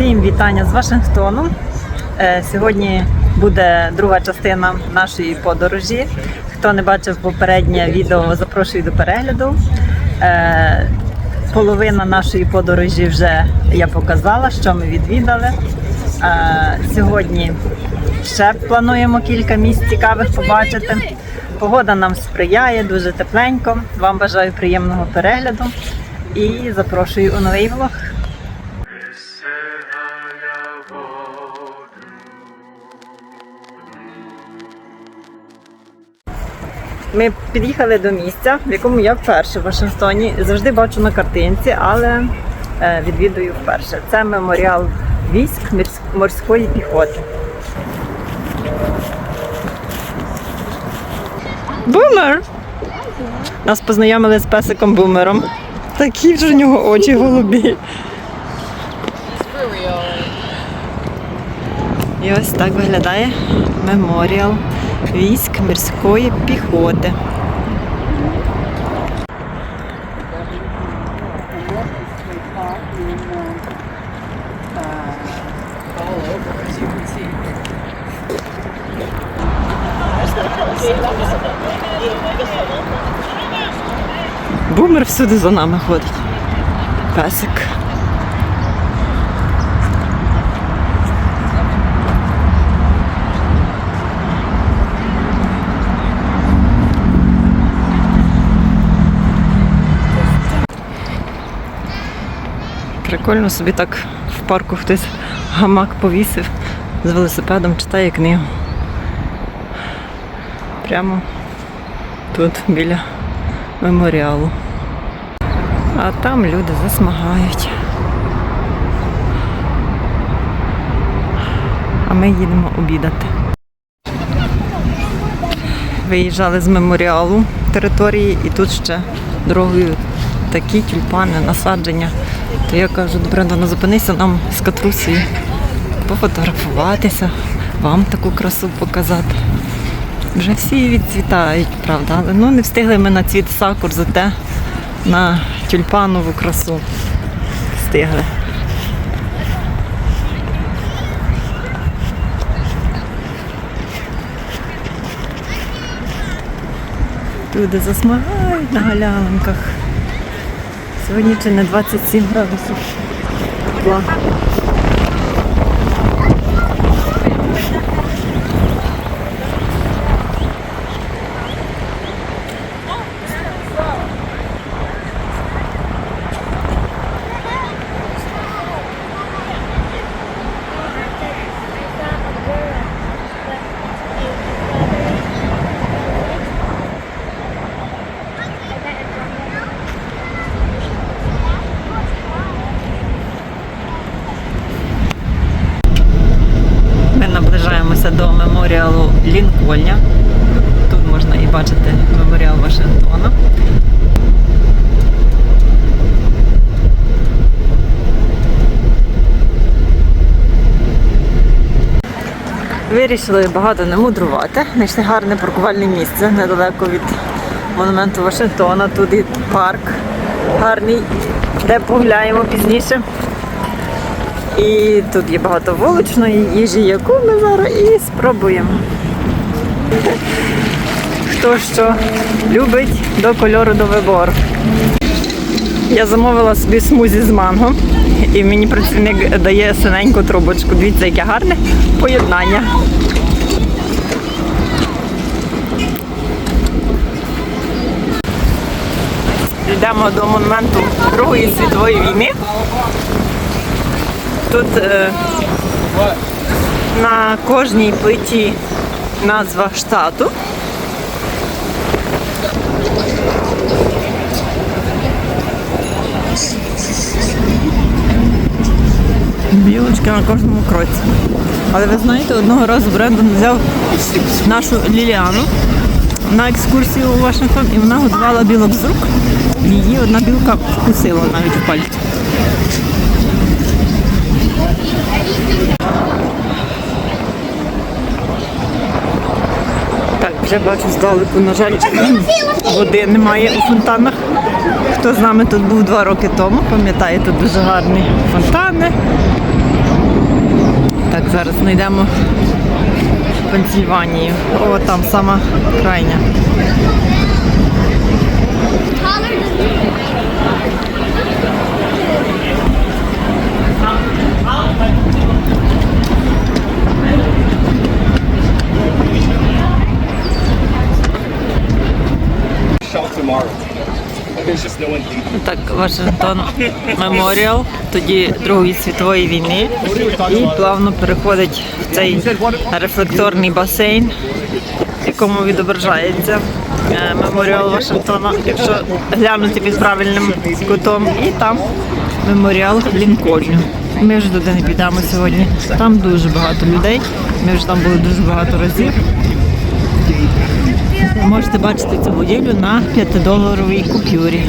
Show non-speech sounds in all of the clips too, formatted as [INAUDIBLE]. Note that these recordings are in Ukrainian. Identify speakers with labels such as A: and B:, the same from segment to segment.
A: Всім вітання з Вашингтону. Е, Сьогодні буде друга частина нашої подорожі. Хто не бачив попереднє відео, запрошую до перегляду. Е, Половина нашої подорожі вже я показала, що ми відвідали. Е, Сьогодні ще плануємо кілька місць цікавих побачити. Погода нам сприяє, дуже тепленько. Вам бажаю приємного перегляду і запрошую у новий влог. Ми під'їхали до місця, в якому я вперше в Вашингтоні. Завжди бачу на картинці, але е, відвідую вперше. Це меморіал військ морської піхоти. Бумер! Нас познайомили з песиком бумером. Такі ж у нього очі голубі. І ось так виглядає меморіал військ морської піхоти. Бумер всюди за нами ходить. Песик. Прикольно собі так в парку хтось гамак повісив з велосипедом, читає книгу. Прямо тут біля меморіалу. А там люди засмагають. А ми їдемо обідати. Виїжджали з меморіалу території і тут ще дорогою такі тюльпани, насадження. То я кажу, до Брендана, зупинися нам з катрусею, пофотографуватися, вам таку красу показати. Вже всі відцвітають, правда, але ну не встигли ми на цвіт сакур, зате на тюльпанову красу встигли. Люди засмагають на галявинках. Сьогодні чи не 27 градусів тепла. Ми наближаємося до меморіалу Лінкольня. Тут можна і бачити меморіал Вашингтона. Вирішили багато не мудрувати. Знайшли гарне паркувальне місце недалеко від монументу Вашингтона. Тут і парк гарний, де погуляємо пізніше. І тут є багато вуличної їжі, яку ми зараз і спробуємо. Хто що любить до кольору до вибору. Я замовила собі смузі з манго, і мені працівник дає синеньку трубочку. Дивіться, яке гарне поєднання. Йдемо до монументу Другої світової війни. Тут е, на кожній плиті назва штату. Білочки на кожному кроці. Але ви знаєте, одного разу Брендон взяв нашу Ліліану на екскурсію у Вашингтон і вона годувала білок з рук. Її одна білка вкусила навіть в пальці. Так, вже бачу здалеку, на жаль, води немає у фонтанах. Хто з нами тут був два роки тому, пам'ятає, тут дуже гарні фонтани. Зараз знайдемо Пенсільванію. О, там сама крайня. Так, Вашингтон Меморіал, тоді Другої світової війни, і плавно переходить в цей рефлекторний басейн, в якому відображається е, меморіал Вашингтона, якщо глянути під правильним кутом, і там меморіал Лінкольну. Ми вже туди не підемо сьогодні. Там дуже багато людей. Ми вже там були дуже багато разів. Можете бачити цю будівлю на 5-доларовій купюрі.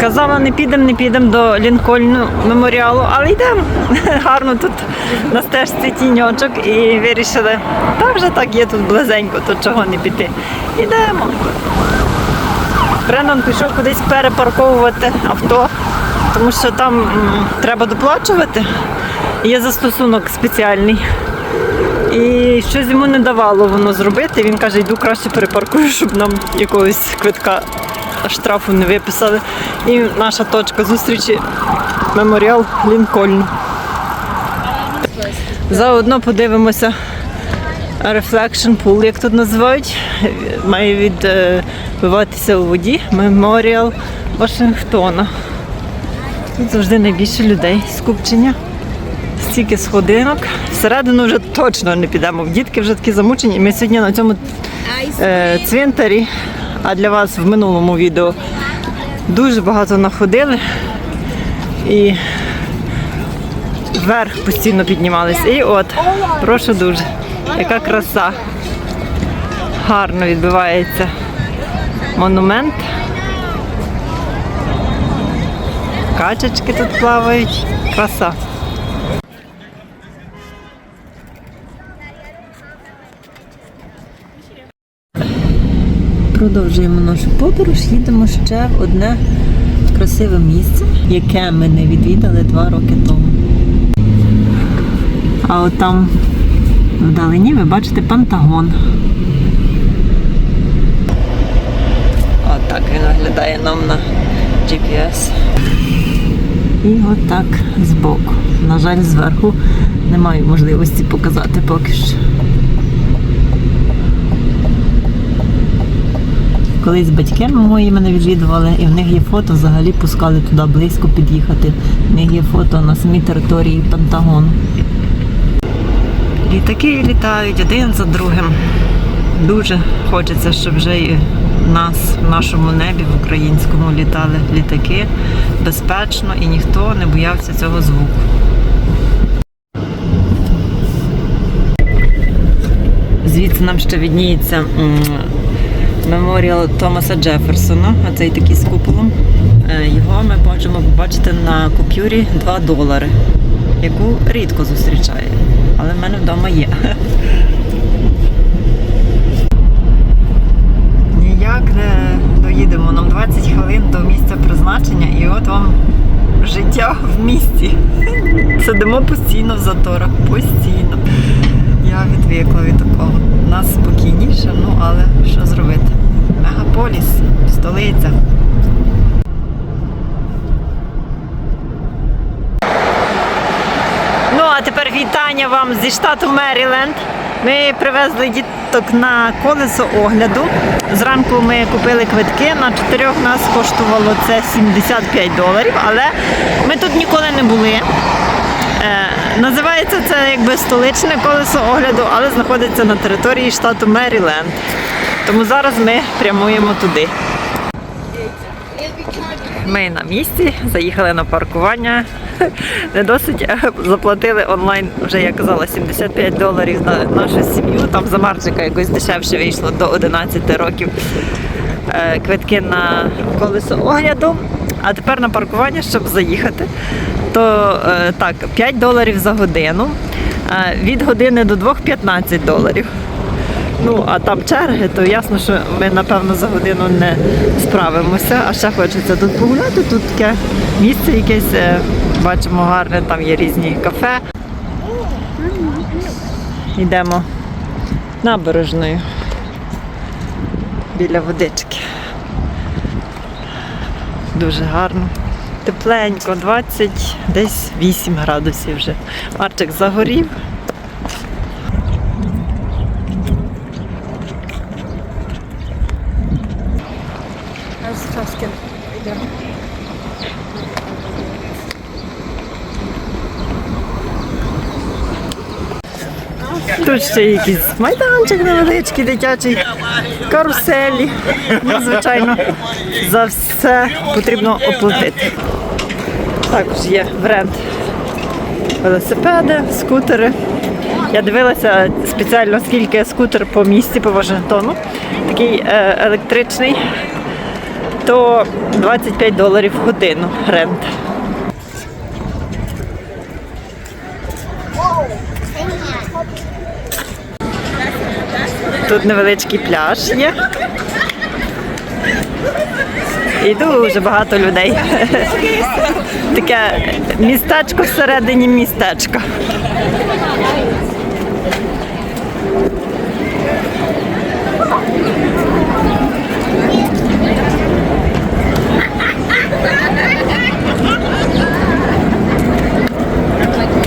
A: Казала, не підемо, не підемо до Лінкольну меморіалу, але йдемо. [LAUGHS] Гарно тут на стежці тіньочок і вирішили, та вже так є тут близенько, то чого не піти. Йдемо. Брендан пішов кудись перепарковувати авто, тому що там м, треба доплачувати. Є застосунок спеціальний. І щось йому не давало воно зробити. Він каже, йду краще перепаркую, щоб нам якогось квитка штрафу не виписали. І наша точка зустрічі меморіал Лінкольн. Заодно подивимося Reflection Pool, як тут називають. Має відбиватися у воді меморіал Вашингтона. Тут завжди найбільше людей скупчення стільки сходинок. Всередину вже точно не підемо. Дітки вже такі замучені. Ми сьогодні на цьому е, цвинтарі, а для вас в минулому відео дуже багато находили і вверх постійно піднімалися. І от, прошу дуже, яка краса. Гарно відбивається монумент. Качечки тут плавають. Краса. Продовжуємо нашу подорож, їдемо ще в одне красиве місце, яке ми не відвідали два роки тому. А от там вдалині ви бачите Пентагон. Отак він виглядає нам на GPS. І отак збоку. На жаль, зверху не маю можливості показати поки що. Колись батьки мої мене відвідували, і в них є фото, взагалі пускали туди близько під'їхати. В них є фото на самій території Пентагону. Літаки літають один за другим. Дуже хочеться, щоб вже і нас, в нашому небі, в українському літали літаки безпечно і ніхто не боявся цього звуку. Звідси нам ще відніється меморіал Томаса Джеферсона, а цей такий з куполом. Е, Його ми можемо побачити на купюрі 2 долари, яку рідко зустрічає, але в мене вдома є. [LAUGHS] Ніяк не доїдемо. Нам 20 хвилин до місця призначення, і от вам життя в місті. [LAUGHS] Сидимо постійно в заторах, постійно. Я відвикла від такого. Нас спокійніше, ну але що зробити? Мегаполіс, столиця. Ну, а тепер вітання вам зі штату Меріленд. Ми привезли діток на колесо огляду. Зранку ми купили квитки. На чотирьох нас коштувало це 75 доларів, але ми тут ніколи не були. Е, називається це якби столичне колесо огляду, але знаходиться на території штату Меріленд. Тому зараз ми прямуємо туди. Ми на місці, заїхали на паркування. Не досить е, заплатили онлайн, вже я казала, 75 доларів на нашу сім'ю. Там за Марчика якось дешевше вийшло до 11 років е, квитки на колесо огляду. А тепер на паркування, щоб заїхати, то е, так, 5 доларів за годину. Від години до 2 – 15 доларів. Ну, а там черги, то ясно, що ми, напевно, за годину не справимося. А ще хочеться тут погуляти. Тут таке місце якесь е, Бачимо гарне, там є різні кафе. Йдемо набережною біля водички. Дуже гарно. Тепленько, 20, десь 8 градусів вже. Марчик загорів. Тут ще якийсь майданчик невеличкий, дитячий, каруселі. Ну, звичайно, за все потрібно оплатити. Також є варіант велосипеди, скутери. Я дивилася спеціально, скільки скутер по місті по Вашингтону, такий е, електричний, то 25 доларів в годину рент. Тут невеличкий пляж є. І дуже багато людей. Таке містечко всередині містечка.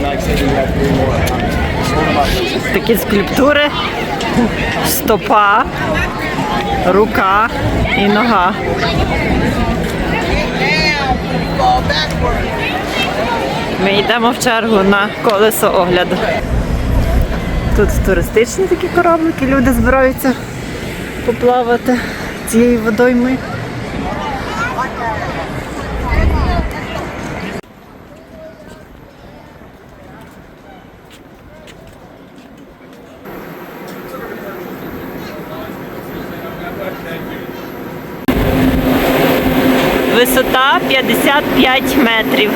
B: Like said, you have three more.
A: Такі скульптури, стопа, рука і нога. Ми йдемо в чергу на колесо огляду. Тут туристичні такі кораблики, люди збираються поплавати цією водоймою. Висота 55 метрів,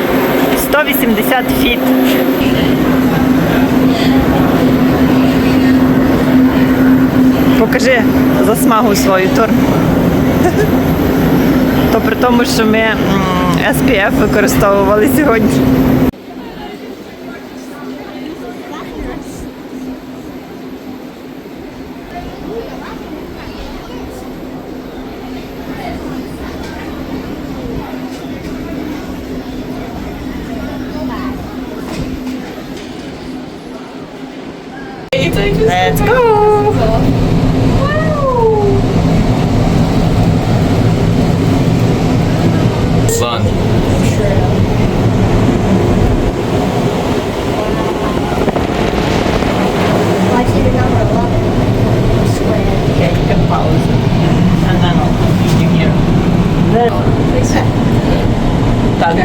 A: 180 фіт. Покажи засмагу свою Тор. То при тому, що ми SPF використовували сьогодні. Let's go!
B: Sun.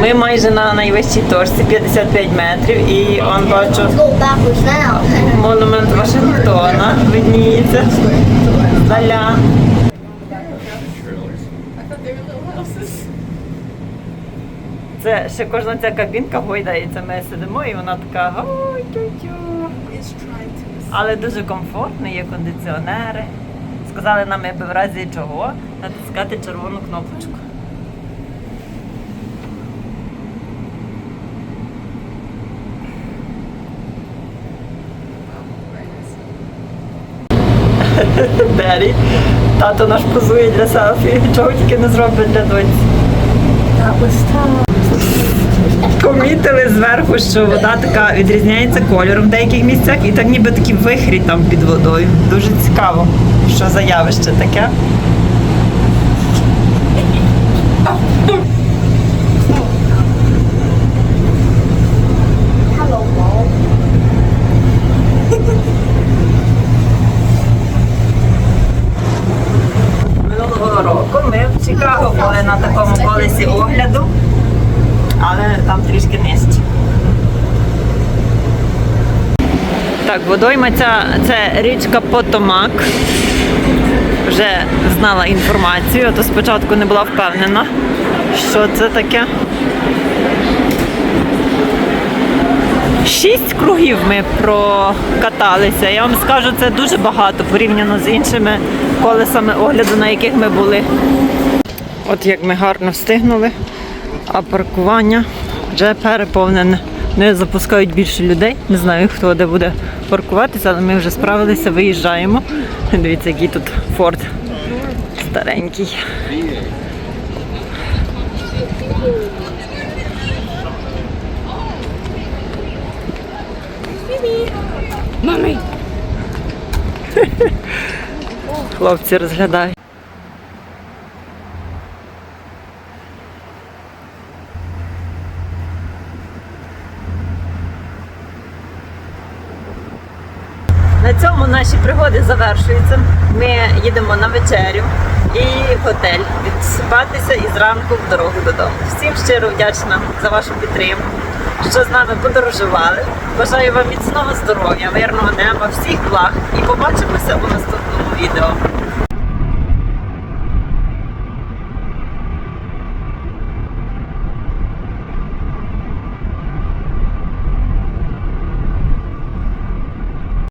A: Ми майже на найвищій точці 55 метрів і он бачу монумент Вашингтона видніється. Даля. Це ще кожна ця кабінка гойдається. Ми сидимо і вона така ой тю-тю. Але дуже комфортно, є кондиціонери. Сказали нам, аби в разі чого натискати червону кнопочку. Дері. Тато наш позує для селфі. Чого тільки не зробить для доці. Помітили зверху, що вода така відрізняється кольором в деяких місцях, і так ніби такі вихрі там під водою. Дуже цікаво, що за явище таке.
C: Hello, Mom.
A: Минулого року ми в Чикаго були на такому колесі огляду, але там трішки нижче. Так, водойма ця це річка Потомак. Вже знала інформацію, а то спочатку не була впевнена, що це таке. Шість кругів ми прокаталися. Я вам скажу, це дуже багато порівняно з іншими колесами огляду, на яких ми були. От як ми гарно встигнули, а паркування вже переповнене. Не запускають більше людей. Не знаю, хто де буде паркуватися, але ми вже справилися, виїжджаємо. Дивіться, який тут форт старенький.
C: Mommy.
A: Хлопці розглядають. На цьому наші пригоди завершуються. Ми їдемо на вечерю і готель відсипатися і зранку в дорогу додому. Всім щиро вдячна за вашу підтримку, що з нами подорожували. Бажаю вам міцного здоров'я, мирного неба, всіх благ і побачимося у наступному відео.